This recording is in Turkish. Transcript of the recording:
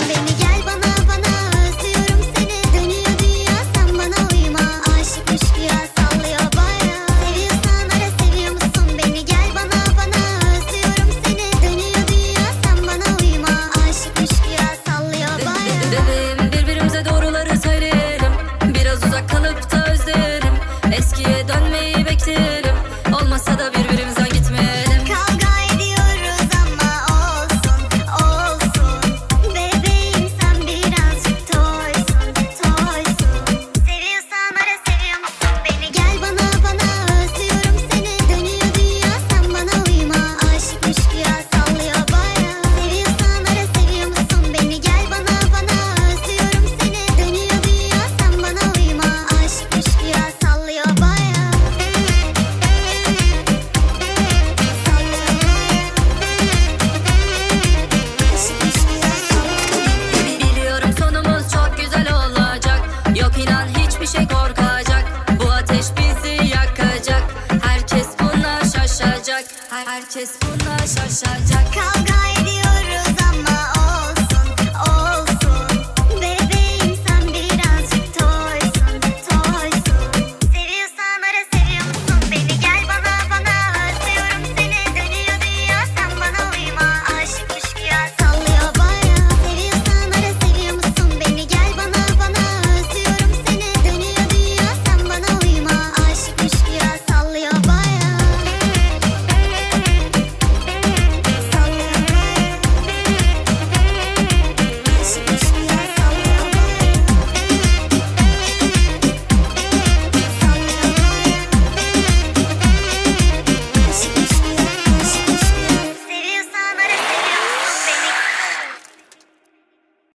beni gel bana hiçbir şey korkacak. Bu ateş bizi yakacak. Herkes buna şaşacak. Herkes buna şaşacak.